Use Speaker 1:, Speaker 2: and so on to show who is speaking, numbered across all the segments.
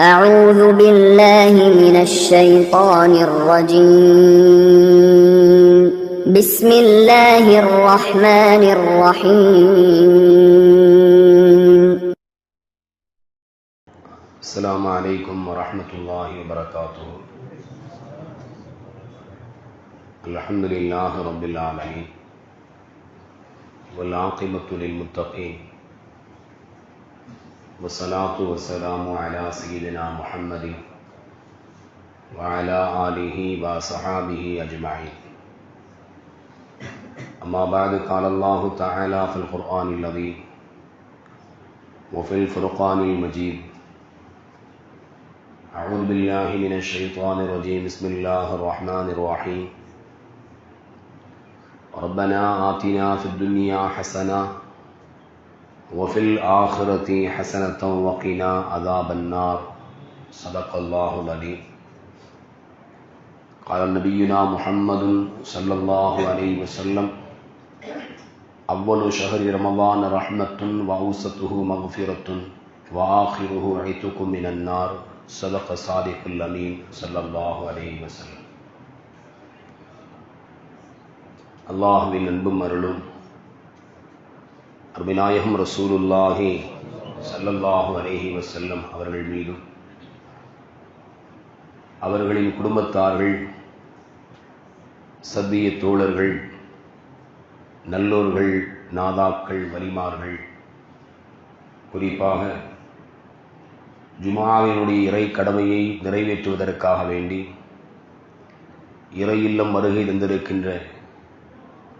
Speaker 1: أعوذ بالله من الشيطان الرجيم. بسم الله الرحمن الرحيم.
Speaker 2: السلام عليكم ورحمة الله وبركاته. الحمد لله رب العالمين والعاقبة للمتقين. وسلاۃ وسلام على سيدنا محمد وعلى آله وصحابه أجمعين. أما بعد، قال الله تعالى في القرآن الذي وفي الفرقان المجيد أعوذ بالله من الشيطان الرجيم. بسم الله الرحمن الرحيم. ربنا آتنا فی الدنیا حسنہ وفي الآخرة حسنة وقنا عذاب النار صدق الله العليم قال نبينا محمد صلى الله عليه وسلم أول شهر رمضان رحمة وأوسطه مغفرة وآخره عتق من النار صدق صادق الأمين صلى الله عليه وسلم அல்லாஹுவின் அன்பும் அருளும் அருமிநாயகம் ரசூலுல்லாஹி சல்லல்லாஹு அலேஹி வசல்லம் அவர்கள் மீதும் அவர்களின் குடும்பத்தார்கள் சத்திய தோழர்கள் நல்லோர்கள் நாதாக்கள் வலிமார்கள் குறிப்பாக ஜுமாவினுடைய இறை கடமையை நிறைவேற்றுவதற்காக வேண்டி இறையில்லம் வருகை தந்திருக்கின்ற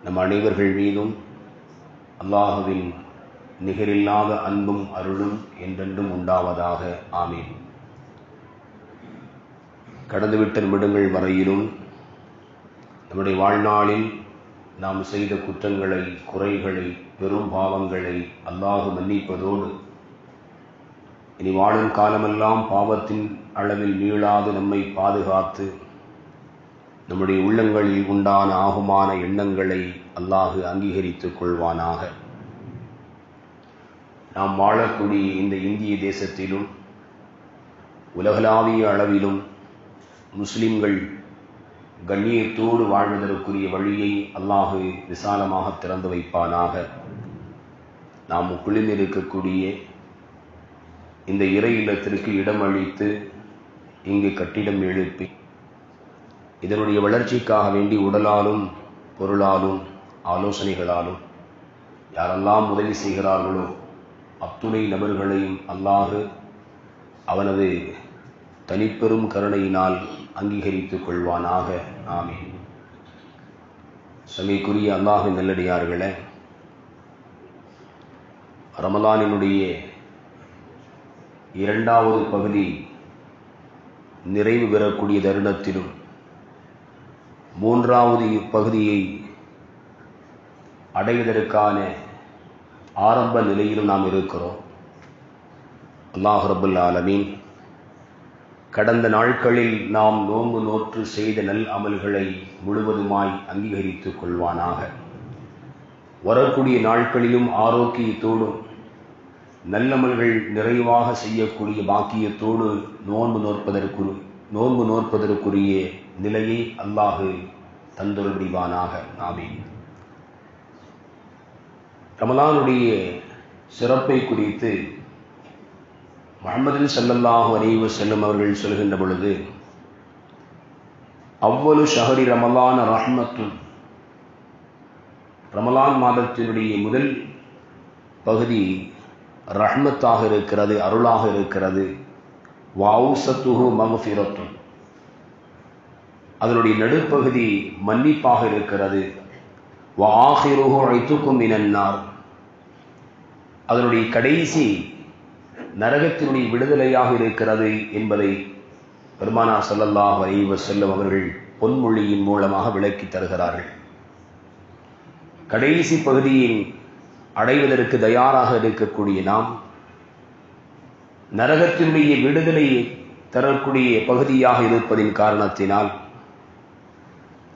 Speaker 2: நம் அனைவர்கள் மீதும் அல்லாஹுவின் நிகரில்லாத அன்பும் அருளும் என்றென்றும் உண்டாவதாக. ஆமீன். கடந்துவிட்ட நிமிடங்கள் வரையிலும் நம்முடைய வாழ்நாளில் நாம் செய்த குற்றங்களை குறைகளை பெரும் பாவங்களை அல்லாஹு மன்னிப்பதோடு இனி வாழும் காலமெல்லாம் பாவத்தின் அளவில் மீளாது நம்மை பாதுகாத்து நம்முடைய உள்ளங்களில் உண்டான ஆகுமான எண்ணங்களை அல்லாஹு அங்கீகரித்துக் கொள்வானாக. நாம் வாழக்கூடிய இந்த இந்திய தேசத்திலும் உலகளாவிய அளவிலும் முஸ்லிம்கள் கண்ணியத்தோடு வாழ்வதற்குரிய வழியை அல்லாஹு விசாலமாக திறந்து வைப்பானாக. நாம் குளிர்ந்திருக்கக்கூடிய இந்த இறை இல்லத்திற்கு இடமளித்து இங்கு கட்டிடம் எழுப்பி இதனுடைய வளர்ச்சிக்காக வேண்டி உடலாலும் பொருளாலும் ஆலோசனைகளாலும் யாரெல்லாம் உதவி செய்கிறார்களோ அத்துணை நபர்களையும் அல்லாஹு அவனது தனிப்பெரும் கருணையினால் அங்கீகரித்துக் கொள்வானாக. ஆமே சமைக்குரிய அல்லாஹு நல்லடியார்களே ரமலானினுடைய இரண்டாவது பகுதி நிறைவு பெறக்கூடிய தருணத்திலும் மூன்றாவது இப்பகுதியை அடைவதற்கான ஆரம்ப நிலையிலும் நாம் இருக்கிறோம். அல்லாஹ் ரபுல் ஆலமீன் கடந்த நாட்களில் நாம் நோன்பு நோற்று செய்த நல் அமல்களை முழுவதுமாய் அங்கீகரித்துக் கொள்வானாக. வரக்கூடிய நாட்களிலும் ஆரோக்கியத்தோடும் நல்லமல்கள் நிறைவாக செய்யக்கூடிய பாக்கியத்தோடு நோன்பு நோற்பதற்கு நோன்பு நோற்பதற்குரிய நிலையை அல்லாஹு தந்தொருடிவானாக ஆமீன். ரமலானுடைய சிறப்பை குறித்து முகமது சல்லல்லாஹு அலைவு செல்லும் அவர்கள் சொல்கின்ற பொழுது அவ்வளவு ஷஹரி ரமலான் ரஹ்மத்தும் ரமலான் மாதத்தினுடைய முதல் பகுதி ரஹ்மத்தாக இருக்கிறது அருளாக இருக்கிறது. வாவுசத்துகு மகுஃபிரத்தும் அதனுடைய நடுப்பகுதி மன்னிப்பாக இருக்கிறது. வாஹிருஹு அழைத்துக்கும் இனன்னார் அதனுடைய கடைசி நரகத்தினுடைய விடுதலையாக இருக்கிறது என்பதை பெருமானார் சல்லல்லாஹ் அலைவ செல்லும் அவர்கள் பொன்மொழியின் மூலமாக விளக்கி தருகிறார்கள். கடைசி பகுதியில் அடைவதற்கு தயாராக இருக்கக்கூடிய நாம் நரகத்தினுடைய விடுதலையை தரக்கூடிய பகுதியாக இருப்பதின் காரணத்தினால்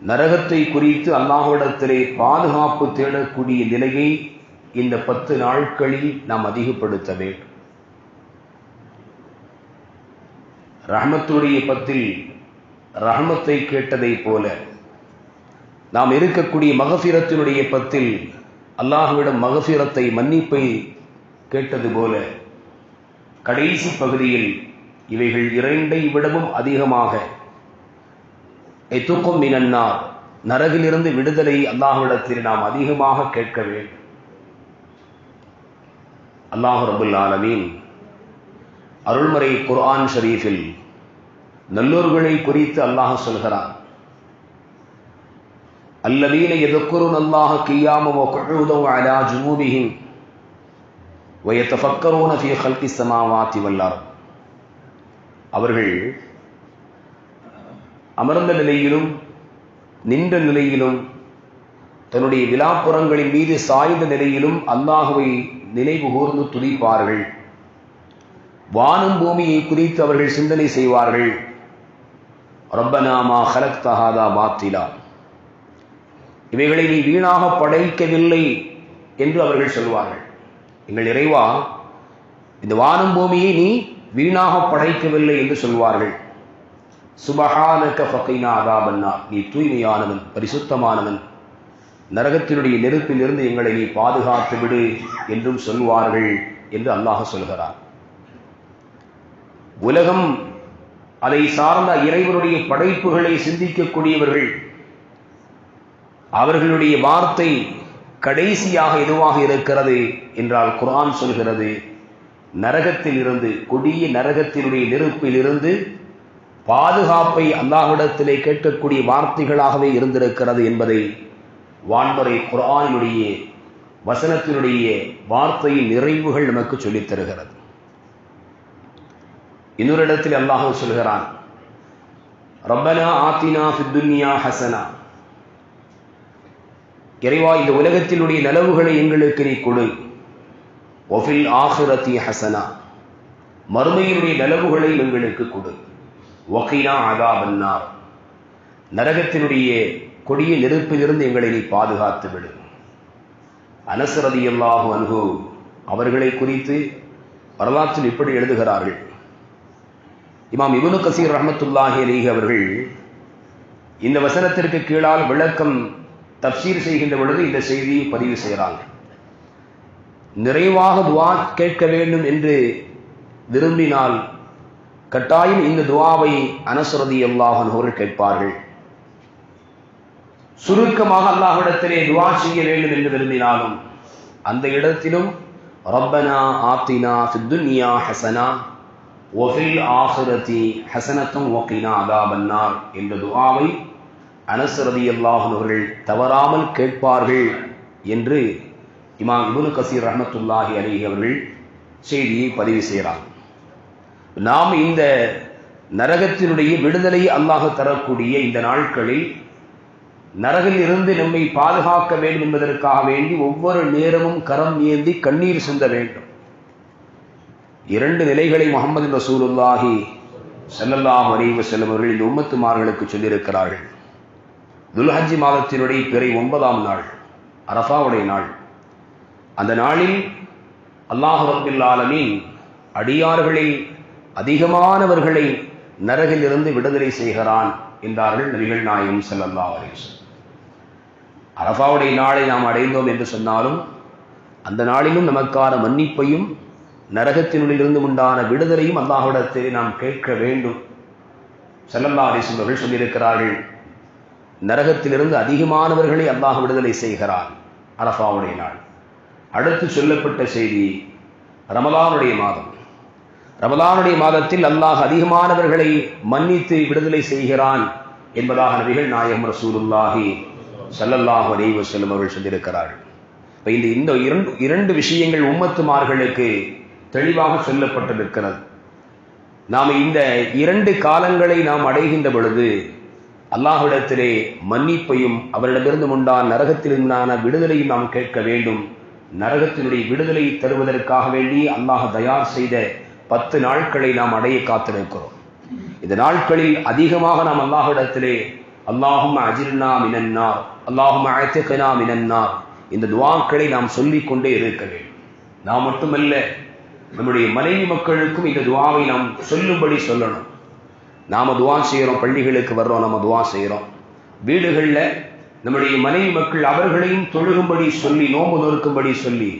Speaker 2: நரகத்தை குறித்து அல்லாஹ்விடத்திலே பாதுகாப்பு தேடக்கூடிய நிலையை இந்த பத்து நாட்களில் நாம் அதிகப்படுத்த வேண்டும். ரஹமத்துடைய பத்தில் ரஹமத்தை கேட்டதை போல நாம் இருக்கக்கூடிய மகசீரத்தினுடைய பத்தில் அல்லாஹுவிடம் மகசீரத்தை மன்னிப்பை கேட்டது போல கடைசி பகுதியில் இவைகள் இரண்டை விடவும் அதிகமாக எத்துக்கும் மினன்னார் நரகிலிருந்து விடுதலை அல்லாஹ்விடத்தில் நாம் அதிகமாக கேட்க வேண்டும் அல்லாஹ் ரபுல் ஆலமீன் அருள்மறை குர்ஆன் ஷரீஃபில் நல்லோர்களை குறித்து அல்லாஹ் சொல்கிறான் الذين يذكرون الله قياما وقعودا وعلى جنوبهم ويتفكرون في خلق السماوات والارض அவர்கள் அமர்ந்த நிலையிலும் நின்ற நிலையிலும் தன்னுடைய விழாப்புறங்களின் மீது சாய்ந்த நிலையிலும் அல்லாஹுவை நினைவு கூர்ந்து துதிப்பார்கள். வானும் பூமியை குறித்து அவர்கள் சிந்தனை செய்வார்கள். ரப்பனாமா ஹலக் தஹாதா பாத்திலா. இவைகளை நீ வீணாக படைக்கவில்லை என்று அவர்கள் சொல்வார்கள். எங்கள் இறைவா இந்த வானும் பூமியை நீ வீணாக படைக்கவில்லை என்று சொல்வார்கள். சுபஹானக ஃபகைனா அதாபன்னா நீ தூய்மையானவன் பரிசுத்தமானவன். நரகத்தினுடைய நெருப்பில் இருந்து எங்களை நீ பாதுகாத்து விடு என்றும் சொல்வார்கள் என்று அல்லாஹ் சொல்கிறார் உலகம் அதை சார்ந்த இறைவனுடைய படைப்புகளை சிந்திக்கக்கூடியவர்கள் அவர்களுடைய வார்த்தை கடைசியாக எதுவாக இருக்கிறது என்றால் குரான் சொல்கிறது நரகத்தில் இருந்து கொடிய நரகத்தினுடைய நெருப்பில் இருந்து பாதுகாப்பை அல்லாஹ்விடத்திலே கேட்கக்கூடிய வார்த்தைகளாகவே இருந்திருக்கிறது என்பதை வான்முறை குரானினுடைய வசனத்தினுடைய வார்த்தையின் நிறைவுகள் நமக்கு சொல்லித் தருகிறது. இன்னொரு இடத்தில் அல்லாஹ் சொல்கிறான் ரப்பனா ஆத்தினா ஃபித்துன்யா ஹசனா. இறைவா இந்த உலகத்தினுடைய நலவுகளை எங்களுக்கு நீ கொடு. ஒஃபில் ஆஹிரத்தி ஹசனா. மறுமையினுடைய நலவுகளை எங்களுக்கு கொடு. ஒகினா அதாபன்னார் நரகத்தினுடைய கொடிய நெருப்பிலிருந்து எங்களை நீ பாதுகாத்து விடு. அனசரதி அல்லாஹு அன்ஹு அவர்களை குறித்து வரலாற்றில் இப்படி எழுதுகிறார்கள். இமாம் இபுனு கசீர் ரஹமத்துல்லாஹி அலிஹி அவர்கள் இந்த வசனத்திற்கு கீழால் விளக்கம் தப்சீர் செய்கின்ற பொழுது இந்த செய்தியை பதிவு செய்கிறாங்க. நிறைவாக துவா கேட்க வேண்டும் என்று விரும்பினால் கட்டாயம் இந்த துவாவை அனசுரதி அல்லாஹன் அவர்கள் கேட்பார்கள். சுருக்கமாக அல்லாஹிடத்திலே துவா செய்ய வேண்டும் என்று விரும்பினாலும் அந்த இடத்திலும் ரப்பனா ஆத்தினா ஃபித்துன்யா ஹசனா ஒஃபில் ஆசுரதி ஹசனத்தும் ஒகினா அதாபன்னார் என்ற துவாவை அனசரதி அல்லாஹன் அவர்கள் தவறாமல் கேட்பார்கள் என்று இமாம் இபுனு கசீர் ரஹமத்துல்லாஹி அலி அவர்கள் செய்தியை பதிவு செய்கிறார். நாம் இந்த நரகத்தினுடைய விடுதலை அல்லாஹ் தரக்கூடிய இந்த நாட்களில் நரகில் இருந்து நம்மை பாதுகாக்க வேண்டும் என்பதற்காக வேண்டி ஒவ்வொரு நேரமும் கரம் ஏந்தி கண்ணீர் சிந்த வேண்டும். இரண்டு நிலைகளை முகமது ரசூலுல்லாஹி செல்லல்லாஹ் அலைஹி வஸல்லம் அவர்கள் இந்த உம்மத்துமார்களுக்கு சொல்லியிருக்கிறார்கள். துல்ஹஜி மாதத்தினுடைய பிறை ஒன்பதாம் நாள் அரஃபாவுடைய நாள். அந்த நாளில் அல்லாஹ் ரப்பில் ஆலமீன் அடியார்களில் அதிகமானவர்களை நரகிலிருந்து விடுதலை செய்கிறான் என்றார்கள் நபிகள் நாயகம் செல்லல்லா அலைஹி அரஃபாவுடைய நாளை நாம் அடைந்தோம் என்று சொன்னாலும் அந்த நாளிலும் நமக்கான மன்னிப்பையும் நரகத்தினுள்ளிலிருந்து உண்டான விடுதலையும் அல்லாஹ்விடத்தில் நாம் கேட்க வேண்டும். செல்லல்லா அலைஹி அவர்கள் சொல்லியிருக்கிறார்கள் நரகத்திலிருந்து அதிகமானவர்களை அல்லாஹ் விடுதலை செய்கிறான் அரஃபாவுடைய நாள். அடுத்து சொல்லப்பட்ட செய்தி ரமலானுடைய மாதம். ரமலானுடைய மாதத்தில் அல்லாஹ் அதிகமானவர்களை மன்னித்து விடுதலை செய்கிறான் என்பதாக நபிகள் நாயகம் ரசூலுல்லாஹி சல்லல்லாஹு அலைவ செல்லும் அவர்கள் சொல்லியிருக்கிறார்கள். இப்போ இந்த இந்த இரண்டு இரண்டு விஷயங்கள் உம்மத்துமார்களுக்கு தெளிவாக சொல்லப்பட்டிருக்கிறது. நாம் இந்த இரண்டு காலங்களை நாம் அடைகின்ற பொழுது அல்லாஹ்விடத்திலே மன்னிப்பையும் அவரிடமிருந்து உண்டான நரகத்திலிருந்தான விடுதலையும் நாம் கேட்க வேண்டும். நரகத்தினுடைய விடுதலை தருவதற்காக வேண்டி அல்லாஹ் தயார் செய்த பத்து நாட்களை நாம் அடைய காத்திருக்கிறோம். இந்த நாட்களில் அதிகமாக நாம் அல்லாஹிடத்திலே அல்லாஹும் அஜிர்னா மினன்னார் அல்லாஹும் அழைத்துக்கனா மினன்னார் இந்த துவாக்களை நாம் சொல்லிக் கொண்டே இருக்க வேண்டும். நாம் மட்டுமல்ல நம்முடைய மனைவி மக்களுக்கும் இந்த துவாவை நாம் சொல்லும்படி சொல்லணும். நாம துவா செய்கிறோம் பள்ளிகளுக்கு வர்றோம் நம்ம துவா செய்கிறோம். வீடுகளில் நம்முடைய மனைவி மக்கள் அவர்களையும் தொழுகும்படி சொல்லி நோம்பு நொறுக்கும்படி சொல்லி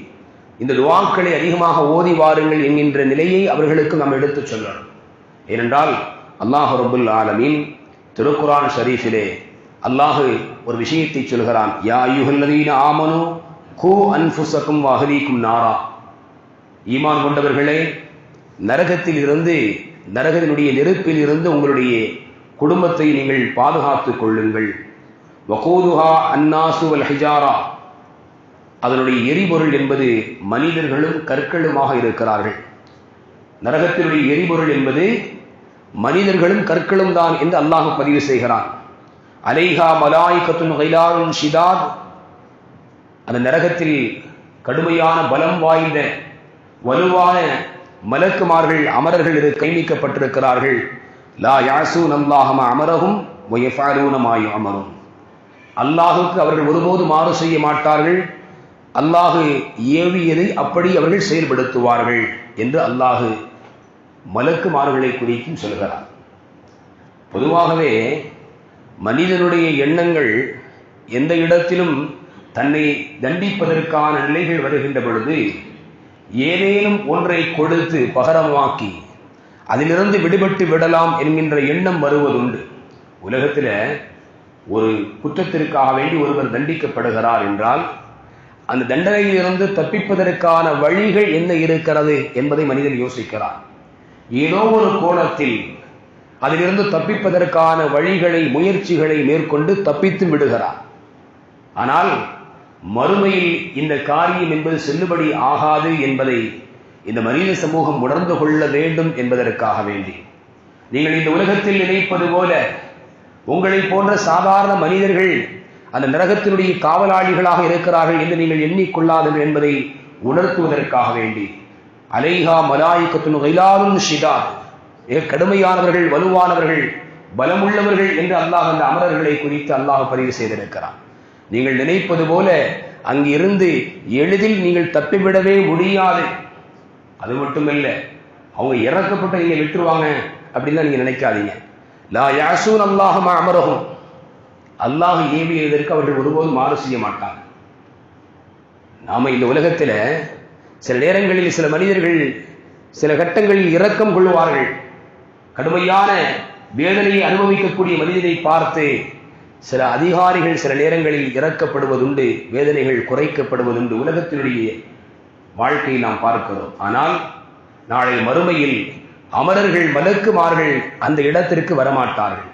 Speaker 2: இந்த துவாக்களை அதிகமாக ஓதி வாருங்கள் என்கின்ற நிலையை அவர்களுக்கு நாம் எடுத்துச் சொல்லணும். ஏனென்றால் அல்லாஹ் ரபுல் ஆலமீன் திருக்குரான் ஷரீஃபிலே அல்லாஹு ஒரு விஷயத்தை சொல்கிறான். யா யுகல்லதீன ஆமனு கூ அன்ஃபுசக்கும் வகதிக்கும் நாரா. ஈமான் கொண்டவர்களே நரகத்தில் இருந்து நரகத்தினுடைய நெருப்பில் இருந்து உங்களுடைய குடும்பத்தை நீங்கள் பாதுகாத்துக் கொள்ளுங்கள். வகோதுஹா அன்னாசு வல் ஹிஜாரா. அதனுடைய எரிபொருள் என்பது மனிதர்களும் கற்களுமாக இருக்கிறார்கள். நரகத்தினுடைய எரிபொருள் என்பது மனிதர்களும் கற்களும் தான் என்று அல்லாஹ் பதிவு செய்கிறான். அலைஹா மலாய்கத்துன் கைலாரும் ஷிதாத். அந்த நரகத்தில் கடுமையான பலம் வாய்ந்த வலுவான மலக்குமார்கள் அமரர்கள் இது கைமிக்கப்பட்டிருக்கிறார்கள் லா யாசு நல்லாஹம அமரகும் அமரும் அல்லாஹுக்கு அவர்கள் ஒருபோது மாறு செய்ய மாட்டார்கள். அல்லாஹு ஏவியதை அப்படி அவர்கள் செயல்படுத்துவார்கள் என்று அல்லாஹு மலக்குமார்களை குறித்தும் சொல்கிறார். பொதுவாகவே மனிதனுடைய எண்ணங்கள் எந்த இடத்திலும் தன்னை தண்டிப்பதற்கான நிலைகள் வருகின்ற பொழுது ஏதேனும் ஒன்றை கொடுத்து பகரமாக்கி அதிலிருந்து விடுபட்டு விடலாம் என்கின்ற எண்ணம் வருவதுண்டு. உலகத்தில் ஒரு குற்றத்திற்காக வேண்டி ஒருவர் தண்டிக்கப்படுகிறார் என்றால் அந்த தண்டனையிலிருந்து தப்பிப்பதற்கான வழிகள் என்ன இருக்கிறது என்பதை மனிதன் யோசிக்கிறார் ஏதோ ஒரு கோணத்தில் அதிலிருந்து தப்பிப்பதற்கான வழிகளை முயற்சிகளை மேற்கொண்டு தப்பித்து விடுகிறார் ஆனால் மறுமையில் இந்த காரியம் என்பது செல்லுபடி ஆகாது என்பதை இந்த மனித சமூகம் உணர்ந்து கொள்ள வேண்டும் என்பதற்காக வேண்டி. நீங்கள் இந்த உலகத்தில் நினைப்பது போல உங்களை போன்ற சாதாரண மனிதர்கள் அந்த நரகத்தினுடைய காவலாளிகளாக இருக்கிறார்கள் என்று நீங்கள் எண்ணிக்கொள்ளாதீர்கள் என்பதை உணர்த்துவதற்காக வேண்டி. அலைஹா மலாய்க்கத்துன் கைலாலும் ஷிதா. மிக கடுமையானவர்கள் வலுவானவர்கள் பலமுள்ளவர்கள் என்று அல்லாஹ் அந்த அமரர்களை குறித்து அல்லாஹ் பதிவு செய்திருக்கிறான். நீங்கள் நினைப்பது போல அங்கிருந்து எளிதில் நீங்கள் தப்பிவிடவே முடியாது. அது மட்டுமல்ல அவங்க இறக்கப்பட்ட நீங்க விட்டுருவாங்க அப்படின்னு நீங்க நினைக்காதீங்க. லா யாசூன் அல்லாஹமா அமரகும் அல்லாஹ் ஏவியதற்கு அவர்கள் ஒருபோதும் மாறு செய்ய மாட்டாங்க. நாம இந்த உலகத்தில் சில நேரங்களில் சில மனிதர்கள் சில கட்டங்களில் இரக்கம் கொள்வார்கள். கடுமையான வேதனையை அனுபவிக்கக்கூடிய மனிதனை பார்த்து சில அதிகாரிகள் சில நேரங்களில் இறக்கப்படுவதுண்டு வேதனைகள் குறைக்கப்படுவதுண்டு உலகத்தினுடைய வாழ்க்கையை நாம் பார்க்கிறோம். ஆனால் நாளை மறுமையில் அமரர்கள் மலக்குமார்கள் அந்த இடத்திற்கு வரமாட்டார்கள்.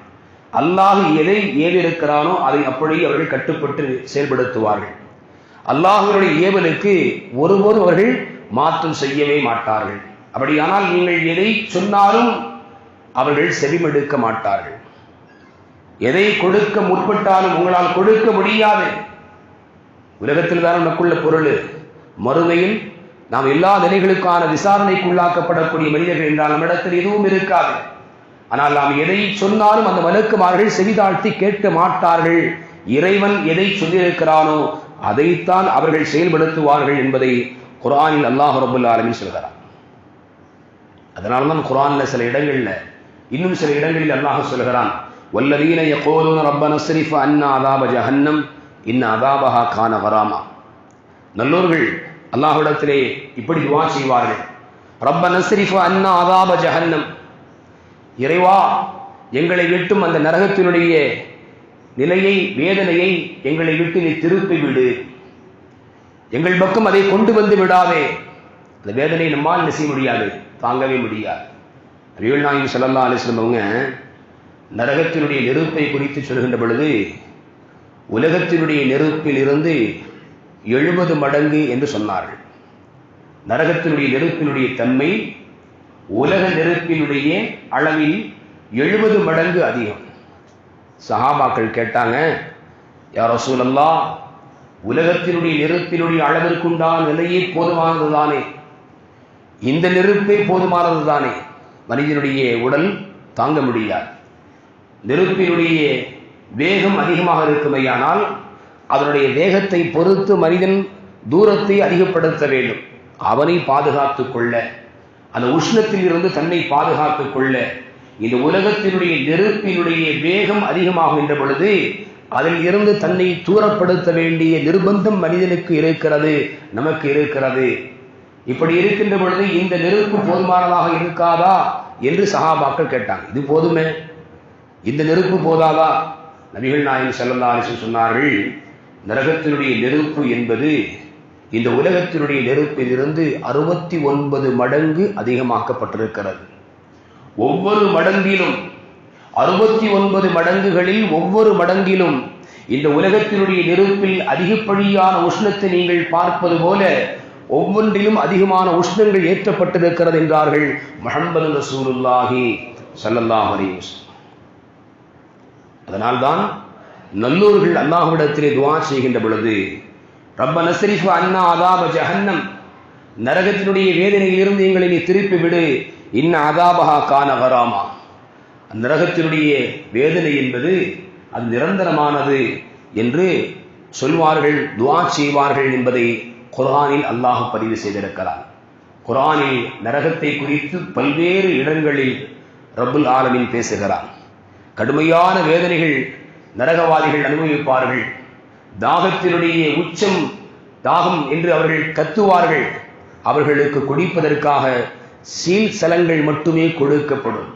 Speaker 2: அல்லாஹ் எதை ஏவிருக்கிறானோ அதை அப்படியே அவர்கள் கட்டுப்பட்டு செயல்படுத்துவார்கள். அல்லாஹுடைய ஏவலுக்கு ஒருபோதும் அவர்கள் மாற்றம் செய்யவே மாட்டார்கள். அப்படியானால் நீங்கள் எதை சொன்னாலும் அவர்கள் செவிமெடுக்க மாட்டார்கள். எதை கொடுக்க முற்பட்டாலும் உங்களால் கொடுக்க முடியாது. உலகத்தில் தான் நமக்குள்ள பொருள். மறுமையில் நாம் எல்லா நிலைகளுக்கான விசாரணைக்குள்ளாக்கப்படக்கூடிய மனிதர்கள் என்றால் நம்மிடத்தில் எதுவும் இருக்காது. ஆனால் நாம் எதை சொன்னாலும் அந்த மலக்குமார்கள் செவிதாழ்த்தி கேட்க மாட்டார்கள். இறைவன் எதை சொல்லியிருக்கிறானோ அதைத்தான் அவர்கள் செயல்படுத்துவார்கள் என்பதை குரானில் அல்லாஹ் ரபுல் ஆலமின் சொல்கிறார். அதனால தான் குரான்ல சில இடங்கள்ல இன்னும் சில இடங்களில் அல்லாஹ் சொல்கிறான் வல்லவீன யகூலுன ரப்பன ஸ்ரிஃப் அன்னா அதாப ஜஹன்னம் இன்ன அதாபஹா கான வராமா. நல்லோர்கள் அல்லாஹ்விடத்திலே இப்படி துவா செய்வார்கள். ரப்ப ஸ்ரிஃப் அன்னா அதாப ஜஹன்னம் இறைவா எங்களை விட்டும் அந்த நரகத்தினுடைய நிலையை வேதனையை எங்களை விட்டு நீ திருப்பி விடு. எங்கள் பக்கம் அதை கொண்டு வந்து விடாதே. அந்த வேதனையை நம்மால் என்ன செய்ய முடியாது தாங்கவே முடியாது. ரியல் நாயகம் சல்லல்லா அலிஸ்லம் அவங்க நரகத்தினுடைய நெருப்பை குறித்து சொல்கின்ற பொழுது உலகத்தினுடைய நெருப்பில் இருந்து எழுபது மடங்கு என்று சொன்னார்கள். நரகத்தினுடைய நெருப்பினுடைய தன்மை உலக நெருப்பினுடைய அளவில் எழுபது மடங்கு அதிகம். சஹாபாக்கள் கேட்டாங்க யாரோ சூழல்லா உலகத்தினுடைய நெருப்பினுடைய அளவிற்குண்டான நிலையே போதுமானது தானே இந்த நெருப்பே போதுமானது தானே மனிதனுடைய உடல் தாங்க முடியாது. நெருப்பினுடைய வேகம் அதிகமாக இருக்குமையானால் அதனுடைய வேகத்தை பொறுத்து மனிதன் தூரத்தை அதிகப்படுத்த வேண்டும். அவனை பாதுகாத்துக் கொள்ள அந்த உஷ்ணத்தில் இருந்து தன்னை பாதுகாத்துக் கொள்ள இந்த உலகத்தினுடைய நெருப்பினுடைய வேகம் அதிகமாகின்ற பொழுது அதில் இருந்து தன்னை தூரப்படுத்த வேண்டிய நிர்பந்தம் மனிதனுக்கு இருக்கிறது நமக்கு இருக்கிறது. இப்படி இருக்கின்ற பொழுது இந்த நெருப்பு போதுமானதாக இருக்காதா என்று சகாபாக்கள் கேட்டாங்க. இது போதுமே? இந்த நெருப்பு போதாதா? நபிகள் நாயகம் செல்லல்லா சொன்னார்கள் நரகத்தினுடைய நெருப்பு என்பது இந்த உலகத்தினுடைய நெருப்பிலிருந்து அறுபத்தி ஒன்பது மடங்கு அதிகமாக்கப்பட்டிருக்கிறது. ஒவ்வொரு மடங்கிலும் அறுபத்தி ஒன்பது மடங்குகளில் ஒவ்வொரு மடங்கிலும் இந்த உலகத்தினுடைய நெருப்பில் அதிகப்படியான உஷ்ணத்தை நீங்கள் பார்ப்பது போல ஒவ்வொன்றிலும் அதிகமான உஷ்ணங்கள் ஏற்றப்பட்டிருக்கிறது என்றார்கள் முஹம்மது ரசூலுல்லாஹி சல்லல்லாஹ் அலைஹி அதனால்தான் நல்லூர்கள் அல்லாஹ்விடத்திலே துவா செய்கின்ற பொழுது ரப்ப நஸ்ரிஃப் அண்ணா அதாப ஜஹன்னம். நரகத்தினுடைய வேதனையிலிருந்து எங்களை நீ திருப்பி விடு இன்ன அதாபகா கான வராமா. நரகத்தினுடைய வேதனை என்பது அது நிரந்தரமானது என்று சொல்வார்கள் துவா செய்வார்கள் என்பதை குர்ஆனில் அல்லாஹ் பதிவு செய்திருக்கிறார் குரானில் நரகத்தை குறித்து பல்வேறு இடங்களில் ரபுல் ஆலமின் பேசுகிறார் கடுமையான வேதனைகள் நரகவாதிகள் அனுபவிப்பார்கள். தாகத்தினுடைய உச்சம் தாகம் என்று அவர்கள் கத்துவார்கள். அவர்களுக்கு குடிப்பதற்காக சீல் சலங்கள் மட்டுமே கொடுக்கப்படும்.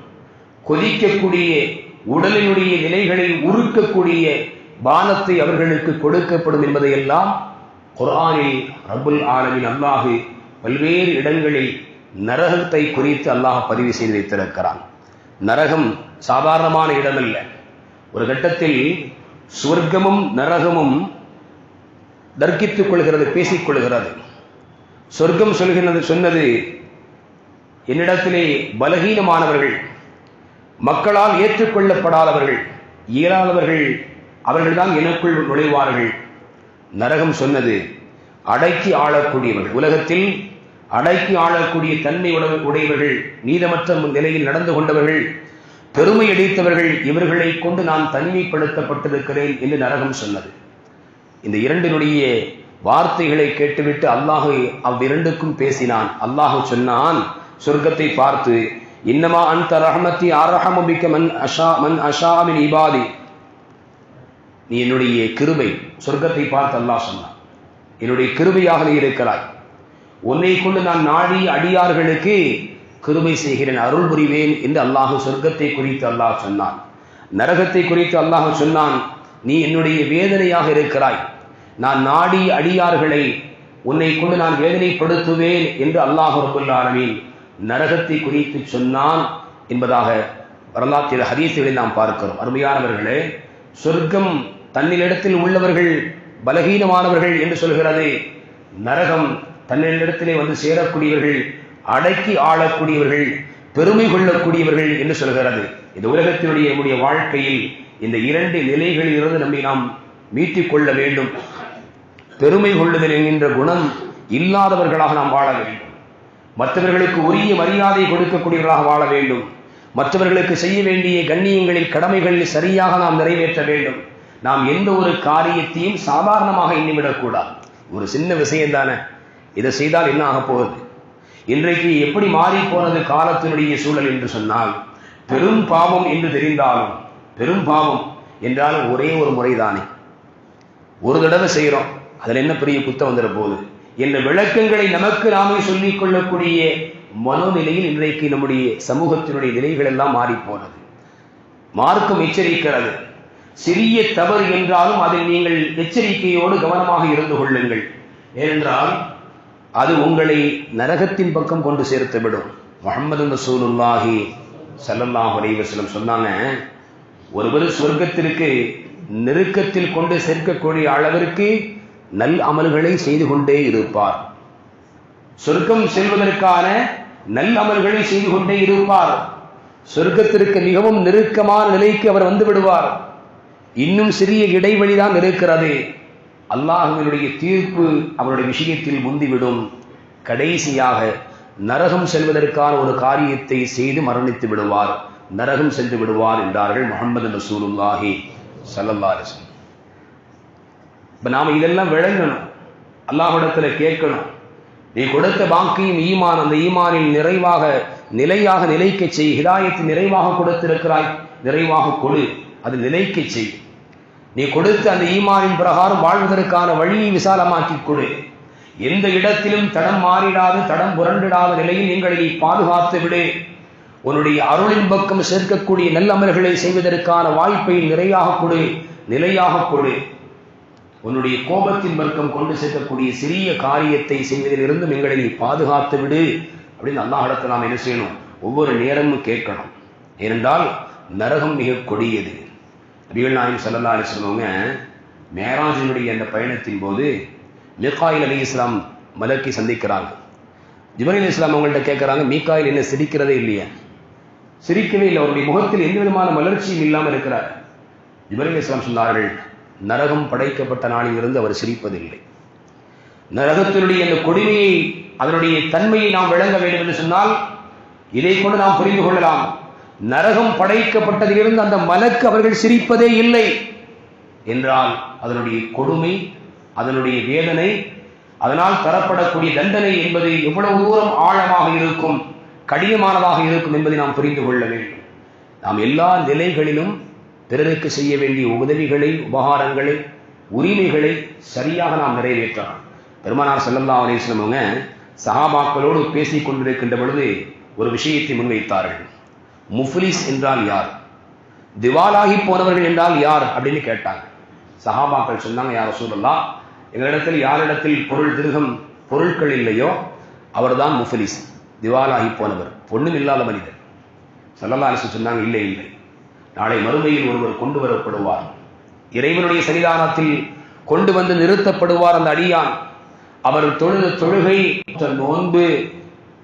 Speaker 2: கொதிக்கக்கூடிய உடலினுடைய நிலைகளை உருக்கக்கூடிய பானத்தை அவர்களுக்கு கொடுக்கப்படும் என்பதையெல்லாம் குரானில் அபுல் ஆலமின் அல்லாஹு பல்வேறு இடங்களில் நரகத்தை குறித்து அல்லாஹ் பதிவு செய்து வைத்திருக்கிறான். நரகம் சாதாரணமான இடமல்ல. ஒரு கட்டத்தில் சுவர்க்கமும் நரகமும் தர்க்கித்துக் கொள்கிறது பேசிக் கொள்கிறது. சொர்க்கம் சொல்கிறது சொன்னது என்னிடத்திலே பலகீனமானவர்கள் மக்களால் ஏற்றுக்கொள்ளப்படாதவர்கள் இயலாதவர்கள் அவர்கள்தான் எனக்குள் நுழைவார்கள். நரகம் சொன்னது அடக்கி ஆளக்கூடியவர்கள். உலகத்தில் அடக்கி ஆளக்கூடிய தன்மை உட- உடையவர்கள் நீதமற்ற நிலையில் நடந்து கொண்டவர்கள் பெருமை அடித்தவர்கள் இவர்களை கொண்டு நான் தனிமைப்படுத்தப்பட்டிருக்கிறேன் என்று நரகம் சொன்னது. இந்த இரண்டினுடைய வார்த்தைகளை கேட்டுவிட்டு அல்லாஹு அவ்விரண்டுக்கும் பேசினான். அல்லாஹ் சொன்னான் சொர்க்கத்தை பார்த்து இன்னமா அந்த ரஹமத்தி அரஹமிக்க மன் அஷா மன் அஷாமின் இபாதி. நீ என்னுடைய கிருபை சொர்க்கத்தை பார்த்து அல்லாஹ் சொன்னான். என்னுடைய கிருபையாக நீ இருக்கிறாய். உன்னை கொண்டு நான் நாடி அடியார்களுக்கு கிருபை செய்கிறேன் அருள் புரிவேன் என்று அல்லாஹு சொர்க்கத்தை குறித்து அல்லாஹ் சொன்னான். நரகத்தை குறித்து அல்லாஹ் சொன்னான் நீ என்னுடைய வேதனையாக இருக்கிறாய். நான் நாடி அடியார்களை உன்னை கொண்டு நான் வேதனைப்படுத்துவேன் என்று அல்லாஹ் ரபுல் நரகத்தை குறித்து சொன்னான் என்பதாக வரலாற்றில் ஹதீசுகளை நாம் பார்க்கிறோம். அருமையானவர்களே சொர்க்கம் தன்னிலிடத்தில் உள்ளவர்கள் பலகீனமானவர்கள் என்று சொல்கிறது. நரகம் தன்னிடத்திலே வந்து சேரக்கூடியவர்கள் அடக்கி ஆளக்கூடியவர்கள் பெருமை கொள்ளக்கூடியவர்கள் என்று சொல்கிறது. இந்த உலகத்தினுடைய நம்முடைய வாழ்க்கையில் இந்த இரண்டு நிலைகளில் இருந்து நம்மை நாம் மீட்டிக் கொள்ள வேண்டும். பெருமை கொள்ளுதல் என்கின்ற குணம் இல்லாதவர்களாக நாம் வாழ வேண்டும். மற்றவர்களுக்கு உரிய மரியாதை கொடுக்கக்கூடியவர்களாக வாழ வேண்டும். மற்றவர்களுக்கு செய்ய வேண்டிய கண்ணியங்களில் கடமைகளில் சரியாக நாம் நிறைவேற்ற வேண்டும். நாம் எந்த ஒரு காரியத்தையும் சாதாரணமாக எண்ணிவிடக்கூடாது. ஒரு சின்ன விஷயம் தானே. இதை செய்தால் என்ன ஆகப் போகுது? இன்றைக்கு எப்படி மாறி போனது காலத்தினுடைய சூழல் என்று சொன்னால் பெரும் பாவம் என்று தெரிந்தாலும் பெரும் பாவம் என்றாலும் ஒரே ஒரு முறைதானே. ஒரு தடவை செய்கிறோம் அதில் என்ன பெரிய குத்தம் வந்துட போகுது? என்ற விளக்கங்களை நமக்கு நாமே சொல்லிக் கொள்ளக்கூடிய மனோநிலையில் இன்றைக்கு நம்முடைய சமூகத்தினுடைய நிலைகள் எல்லாம் மாறி போனது. மார்க்கம் எச்சரிக்கிறது. சிறிய தவறு என்றாலும் அதில் நீங்கள் எச்சரிக்கையோடு கவனமாக இருந்து கொள்ளுங்கள். ஏனென்றால் அது உங்களை நரகத்தின் பக்கம் கொண்டு சேர்த்து விடும். முகமது ரசூலுல்லாஹி சல்லல்லாஹ் அலைவசலம் சொன்னாங்க ஒருவர் சொர்க்கத்திற்கு நெருக்கத்தில் கொண்டு சேர்க்கக்கூடிய அளவிற்கு நல் அமல்களை செய்து கொண்டே இருப்பார். சொர்க்கம் செல்வதற்கான நல் அமல்களை செய்து கொண்டே இருப்பார். சொர்க்கத்திற்கு மிகவும் நெருக்கமான நிலைக்கு அவர் வந்து விடுவார். இன்னும் சிறிய இடைவெளிதான் இருக்கிறது. அல்லாஹுவினுடைய தீர்ப்பு அவருடைய விஷயத்தில் முந்திவிடும். கடைசியாக நரகம் செல்வதற்கான ஒரு காரியத்தை செய்து மரணித்து விடுவார். நரகம் சென்று விடுவார் என்றார்கள் முகமது ரசூலுல்லாஹி ஸல்லல்லாஹு இப்போ நாம் இப்ப நாம இதெல்லாம் விளங்கணும். அல்லாஹிடத்தில் கேட்கணும். நீ கொடுத்த பாக்கியும் ஈமான் அந்த ஈமானில் நிறைவாக நிலையாக நிலைக்க செய். ஹிதாயத்தை நிறைவாக கொடுத்திருக்கிறாய். நிறைவாக கொடு. அது நிலைக்க செய். நீ கொடுத்த அந்த ஈமானின் பிரகாரம் வாழ்வதற்கான வழியை விசாலமாக்கி கொடு. எந்த இடத்திலும் தடம் மாறிடாது தடம் புரண்டிடாத நிலையில் எங்களை பாதுகாத்து விடு. உன்னுடைய அருளின் பக்கம் சேர்க்கக்கூடிய நல்லமர்களை செய்வதற்கான வாய்ப்பை நிறையாக கொடு நிலையாக கொடு. உன்னுடைய கோபத்தின் வர்க்கம் கொண்டு சேர்க்கக்கூடிய சிறிய காரியத்தை செய்வதிலிருந்தும் எங்களை பாதுகாத்து விடு அப்படின்னு அல்லாஹிடத்தை நாம் என்ன செய்யணும்? ஒவ்வொரு நேரமும் கேட்கணும். ஏனென்றால் நரகம் மிக கொடியது. நபிகள் நாயம் சல்லா அலி சொல்லுவாங்க மேராஜினுடைய அந்த பயணத்தின் போது மிகாயில் அலி இஸ்லாம் மலக்கி சந்திக்கிறாங்க. ஜிபரில் இஸ்லாம் அவங்கள்ட்ட கேட்குறாங்க மீகாயில் என்ன சிரிக்கிறதே இல்லையா? சிரிக்கவே இல்லை. அவருடைய முகத்தில் எந்த விதமான மலர்ச்சியும் இல்லாமல் இருக்கிறார். ஜிபரில் இஸ்லாம் சொன்னார்கள் நரகம் படைக்கப்பட்ட நாளிலிருந்து அவர் சிரிப்பதில்லை. நரகத்தினுடைய அந்த கொடுமையை அதனுடைய தன்மையை நாம் விளங்க வேண்டும் என்று சொன்னால் இதை கொண்டு நாம் புரிந்து கொள்ளலாம். நரகம் படைக்கப்பட்டதிலிருந்து அந்த மலக்கு அவர்கள் சிரிப்பதே இல்லை என்றால் அதனுடைய கொடுமை அதனுடைய வேதனை அதனால் தரப்படக்கூடிய தண்டனை என்பது எவ்வளவு தூரம் ஆழமாக இருக்கும் கடினமானதாக இருக்கும் என்பதை நாம் புரிந்து கொள்ள வேண்டும். நாம் எல்லா நிலைகளிலும் பிறருக்கு செய்ய வேண்டிய உதவிகளை உபகாரங்களை உரிமைகளை சரியாக நாம் நிறைவேற்றலாம். பெருமானார் செல்லல்லா அலேஸ்லமுங்க அவங்க சஹாபாக்களோடு பேசிக் கொண்டிருக்கின்ற பொழுது ஒரு விஷயத்தை முன்வைத்தார்கள். முஃப்லிஸ் என்றால் யார் திவாலாகி போனவர்கள் என்றால் யார் அப்படின்னு கேட்டாங்க சஹாபாக்கள் சொன்னாங்க யார் சூழல்லா எங்களிடத்தில் யாரிடத்தில் பொருள் திருகம் பொருட்கள் இல்லையோ அவர்தான் முஃபலிஸ் திவாலாகி போனவர் பொண்ணும் இல்லாத மனிதர் சல்லல்லா அலிசு சொன்னாங்க இல்லை இல்லை நாளை மறுமையில் ஒருவர் கொண்டு வரப்படுவார் இறைவனுடைய சன்னிதானத்தில் கொண்டு வந்து நிறுத்தப்படுவார் அந்த அடியான் அவர் தொழுத தொழுகை நோன்பு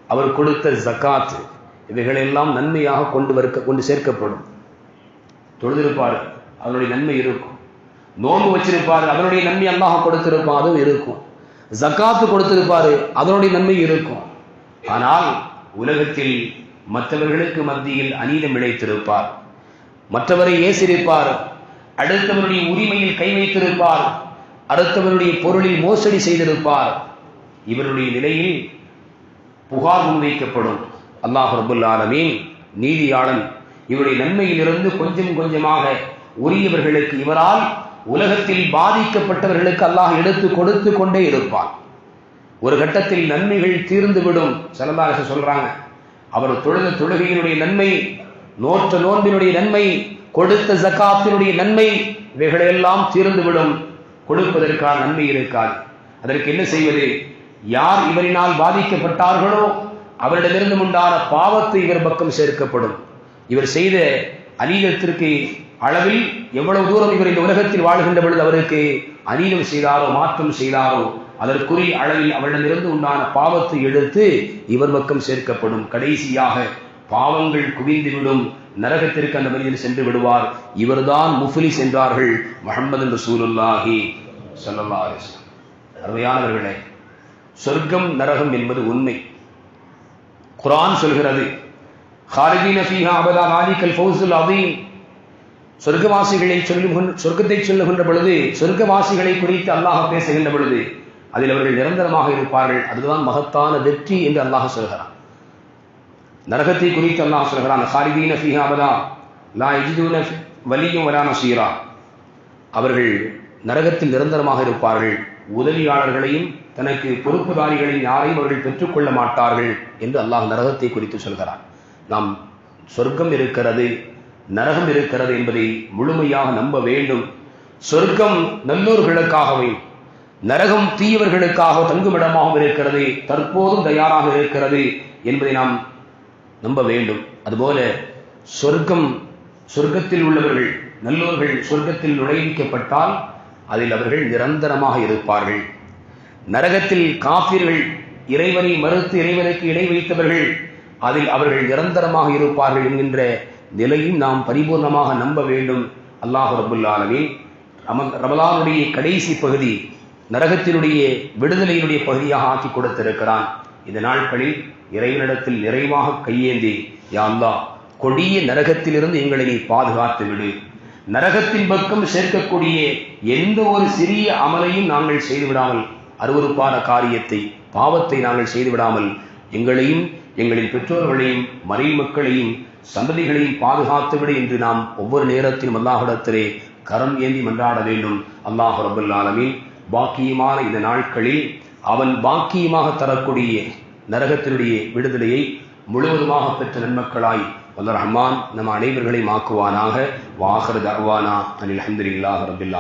Speaker 2: அவர் கொடுத்த ஜக்காத்து இவைகளெல்லாம் நன்மையாக கொண்டு வருக்க கொண்டு சேர்க்கப்படும். தொழுதிருப்பார் அதனுடைய நன்மை இருக்கும். நோன்பு வச்சிருப்பார் அதனுடைய நன்மை அல்லாஹ் கொடுத்திருப்பான் அதுவும் இருக்கும். ஜக்காத்து கொடுத்திருப்பாரு அதனுடைய நன்மை இருக்கும். ஆனால் உலகத்தில் மற்றவர்களுக்கு மத்தியில் அநீதம் இழைத்திருப்பார். மற்றவரை ஏசிருப்பார் அடுத்தவருடைய உரிமையில் கை வைத்திருப்பார் அடுத்தவருடைய பொருளில் மோசடி செய்திருப்பார். இவருடைய நிலையில் புகார் முன்வைக்கப்படும். அல்லாஹ் ரபுல் ஆலமீன் நீதியாளன். இவருடைய நன்மையிலிருந்து கொஞ்சம் கொஞ்சமாக உரியவர்களுக்கு இவரால் உலகத்தில் பாதிக்கப்பட்டவர்களுக்கு அல்லாஹ் எடுத்து கொடுத்து கொண்டே இருப்பான். ஒரு கட்டத்தில் நன்மைகள் தீர்ந்துவிடும் செலந்தாரசு சொல்றாங்க. அவர் தொழுத தொழுகையினுடைய நன்மை நோற்ற நோன்பினுடைய நன்மை கொடுத்த ஜக்காத்தினுடைய நன்மை இவைகளெல்லாம் தீர்ந்துவிடும். கொடுப்பதற்கான நன்மை இருக்காது. அதற்கு என்ன செய்வது? யார் இவரினால் பாதிக்கப்பட்டார்களோ அவரிடமிருந்து உண்டான பாவத்து இவர் பக்கம் சேர்க்கப்படும். இவர் செய்த அநீதத்திற்கு அளவில் எவ்வளவு தூரம் இவர் இந்த உலகத்தில் வாழ்கின்ற பொழுது அவருக்கு அநீதம் செய்தாரோ மாற்றம் செய்தாரோ அதற்குரிய அளவில் அவரிடமிருந்து உண்டான பாவத்தை எடுத்து இவர் பக்கம் சேர்க்கப்படும். கடைசியாக பாவங்கள் குவிந்துவிடும். நரகத்திற்கு அந்த மனிதன் சென்று விடுவார். இவர்தான் முஃபிலி சென்றார்கள் முகமது ரசூலுல்லாஹி சொல்லல்லா அருமையானவர்களே சொர்க்கம் நரகம் என்பது உண்மை. குரான் சொல்கிறது. சொர்க்கவாசிகளை சொல்லும் சொர்க்கத்தை சொல்லுகின்ற பொழுது சொர்க்கவாசிகளை குறித்து அல்லாஹ் பேசுகின்ற பொழுது அதில் அவர்கள் நிரந்தரமாக இருப்பார்கள். அதுதான் மகத்தான வெற்றி என்று அல்லாஹ் சொல்கிறான். நரகத்தை குறித்து அல்லாஹ் சொல்கிறான். ஹாரிதீன ஃபீஹா அபதா லா இஜிதூன வலியும் வரான சீரா அவர்கள் நரகத்தில் நிரந்தரமாக இருப்பார்கள். உதவியாளர்களையும் தனக்கு பொறுப்புதாரிகளையும் யாரையும் அவர்கள் பெற்றுக்கொள்ள மாட்டார்கள் என்று அல்லாஹ் நரகத்தை குறித்து சொல்கிறார் நாம் சொர்க்கம் இருக்கிறது நரகம் இருக்கிறது என்பதை முழுமையாக நம்ப வேண்டும். சொர்க்கம் நல்லோர்களுக்காகவே நரகம் தீயவர்களுக்காக தங்குமிடமாகவும் இருக்கிறது தற்போதும் தயாராக இருக்கிறது என்பதை நாம் நம்ப வேண்டும். அதுபோல சொர்க்கம் சொர்க்கத்தில் உள்ளவர்கள் நல்லோர்கள் சொர்க்கத்தில் நுழைவிக்கப்பட்டால் அதில் அவர்கள் நிரந்தரமாக இருப்பார்கள். நரகத்தில் காபிர்கள் இறைவனை மறுத்து இறைவனுக்கு இடை வைத்தவர்கள் அதில் அவர்கள் நிரந்தரமாக இருப்பார்கள் என்கின்ற நிலையும் நாம் பரிபூர்ணமாக நம்ப வேண்டும். அல்லாஹ் ரபுல்லாலமின் ரமலானுடைய கடைசி பகுதி நரகத்தினுடைய விடுதலையினுடைய பகுதியாக ஆக்கி கொடுத்திருக்கிறான். இந்த நாட்களில் இறைவனிடத்தில் நிறைவாக கையேந்தி யா அல்லா கொடிய நரகத்திலிருந்து எங்களை நீ பாதுகாத்து விடு. நரகத்தின் பக்கம் சேர்க்கக்கூடிய எந்த ஒரு சிறிய அமலையும் நாங்கள் செய்துவிடாமல் அருவறுப்பான காரியத்தை பாவத்தை நாங்கள் செய்துவிடாமல் எங்களையும் எங்களின் பெற்றோர்களையும் மறை மக்களையும் சந்ததிகளையும் பாதுகாத்துவிட என்று நாம் ஒவ்வொரு நேரத்திலும் அல்லாஹிடத்திலே கரம் ஏந்தி மன்றாட வேண்டும். அல்லாஹ் ரபுல் ஆலமின் பாக்கியமான இந்த நாட்களில் அவன் பாக்கியமாக தரக்கூடிய நரகத்தினுடைய விடுதலையை முழுவதுமாக பெற்ற நன்மக்களாய் வல்ல ரஹ்மான் நம் அனைவர்களையும் ஆக்குவானாக வாஹர் தர்வானா அனில் அஹமதுல்லாஹ் ரபில்